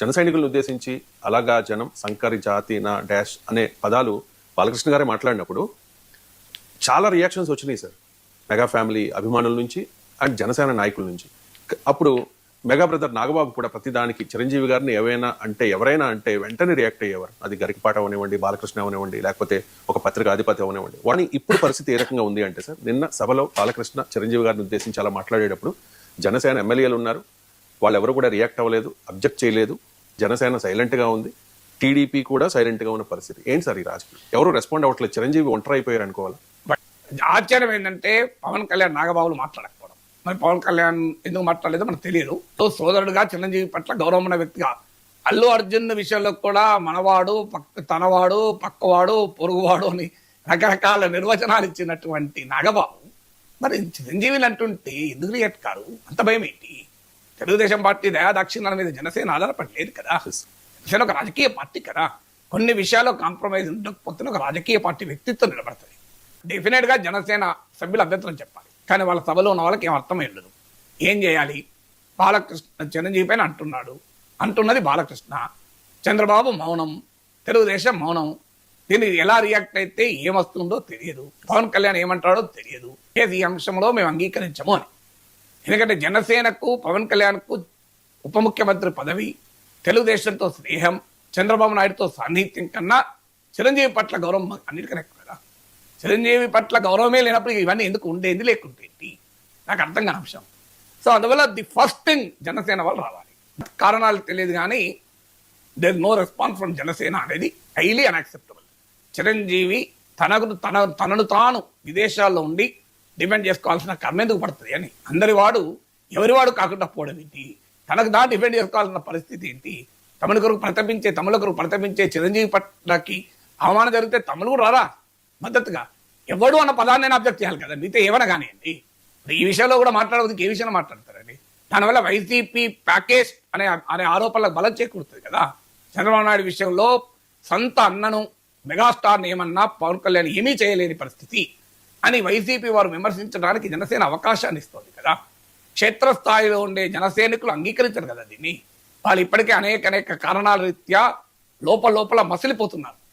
జన సైనికులను ఉద్దేశించి అలాగా జనం సంకరి జాతి నా డాష్ అనే పదాలు బాలకృష్ణ గారే మాట్లాడినప్పుడు చాలా రియాక్షన్స్ వచ్చినాయి సార్ మెగా ఫ్యామిలీ అభిమానుల నుంచి అండ్ జనసేన నాయకుల నుంచి. అప్పుడు మెగా బ్రదర్ నాగబాబు కూడా ప్రతిదానికి చిరంజీవి గారిని ఏవైనా అంటే ఎవరైనా అంటే వెంటనే రియాక్ట్ అయ్యేవారు. అది గరికపాట అవనివ్వండి బాలకృష్ణ అవనివ్వండి లేకపోతే ఒక పత్రిక అధిపతి అవనివ్వండి. వాడిని ఇప్పుడు పరిస్థితి ఏ రకంగా ఉంది అంటే సార్ నిన్న సభలో బాలకృష్ణ చిరంజీవి గారిని ఉద్దేశించి అలా మాట్లాడేటప్పుడు జనసేన ఎమ్మెల్యేలు ఉన్నారు. వాళ్ళు కూడా రియాక్ట్ అవ్వలేదు అబ్జెక్ట్ చేయలేదు. జనసేన సైలెంట్గా ఉంది. టీడీపీ కూడా సైలెంట్గా ఉన్న పరిస్థితి. ఏంటి సార్ ఈ రాజకీయం? ఎవరు రెస్పాండ్ అవ్వట్లేదు. చిరంజీవి ఒంటరి అయిపోయారు అనుకోవాలి? బట్ ఆశ్చర్యం ఏంటంటే పవన్ కళ్యాణ్ నాగబాబులు మాట్లాడకపోవడం. మరి పవన్ కళ్యాణ్ ఎందుకు మాట్లాడలేదో మనకు తెలియదు. సోదరుడుగా చిరంజీవి పట్ల గౌరవమైన వ్యక్తిగా అల్లు అర్జున్ విషయంలో కూడా మనవాడు పక్క తనవాడు పక్కవాడు పొరుగువాడు అని రకరకాల నిర్వచనాలు ఇచ్చినటువంటి నాగబాబు. మరి చిరంజీవిని అంటుంటే ఎందుకు రియాక్ట్ కారు? అంత భయం ఏంటి తెలుగుదేశం పార్టీ దయా దక్షిణాల మీద జనసేన ఆధారపడలేదు కదా. జనసేన ఒక రాజకీయ పార్టీ కదా. కొన్ని విషయాల్లో కాంప్రమైజ్ ఉండకపోతే ఒక రాజకీయ పార్టీ వ్యక్తిత్వం నిలబడుతుంది డెఫినెట్గా జనసేన సభ్యులు అభ్యంతరం చెప్పాలి. కానీ వాళ్ళ సభలో ఉన్న వాళ్ళకి ఏం అర్థమై ఉండదు ఏం చేయాలి? బాలకృష్ణ చిరంజీవి పైన అంటున్నాడు. అంటున్నది బాలకృష్ణ. చంద్రబాబు మౌనం. తెలుగుదేశం మౌనం. దీనికి ఎలా రియాక్ట్ అయితే ఏమొస్తుందో తెలియదు. పవన్ కళ్యాణ్ ఏమంటాడో తెలియదు. ఏది ఈ అంశంలో మేము అంగీకరించము అని. ఎందుకంటే జనసేనకు పవన్ కళ్యాణ్కు ఉప ముఖ్యమంత్రి పదవి తెలుగుదేశంతో స్నేహం చంద్రబాబు నాయుడుతో సాన్నిహిత్యం కన్నా చిరంజీవి పట్ల గౌరవం అన్నిటికన్నా కదా. చిరంజీవి పట్ల గౌరవమే లేనప్పుడు ఇవన్నీ ఎందుకు ఉండేది లేకుంటే నాకు అర్థం కాని అంశం. సో అందువల్ల ది ఫస్ట్ థింగ్ జనసేన వాళ్ళు రావాలి. కారణాలు తెలియదు కానీ there no response from Janasena అనేది హైలీ అన్యాక్సెప్టబుల్ చిరంజీవి తనకు తన తనను తాను విదేశాల్లో ఉండి డిపెండ్ చేసుకోవాల్సిన కర్మ ఎందుకు పడుతుంది అని. అందరి వాడు ఎవరి వాడు కాకుండా పోవడం ఏంటి? తనకు దా డిపెండ్ చేసుకోవాల్సిన పరిస్థితి ఏంటి? తమిళ కొరకు ప్రతపించే తమిళ కొరకు ప్రతపించే చిరంజీవి పట్లకి అవమానం జరిగితే తమిళ కూడా రారా? మద్దతుగా. ఎవడు అన్న పదాన్ని నేను అబ్జెక్ట్ చేయాలి కదా మీతో ఏమైనా కానివ్వండి. ఈ విషయంలో కూడా మాట్లాడవద్దు ఏ విషయంలో మాట్లాడతారండి? దానివల్ల వైసీపీ ప్యాకేజ్ అనే అనే ఆరోపణలకు బలం చేకూరుతుంది కదా. చంద్రబాబు నాయుడు విషయంలో సొంత అన్నను మెగాస్టార్ ఏమన్నా పవన్ కళ్యాణ్ ఏమీ చేయలేని పరిస్థితి. అని వైసీపీ వారు విమర్శించడానికి జనసేన అవకాశాన్ని ఇస్తుంది కదా. క్షేత్రస్థాయిలో ఉండే జనసైనికులు అంగీకరించరు కదా దీన్ని. వాళ్ళు ఇప్పటికే అనేక అనేక కారణాల రీత్యా లోపల లోపల మసిలిపోతున్నారు.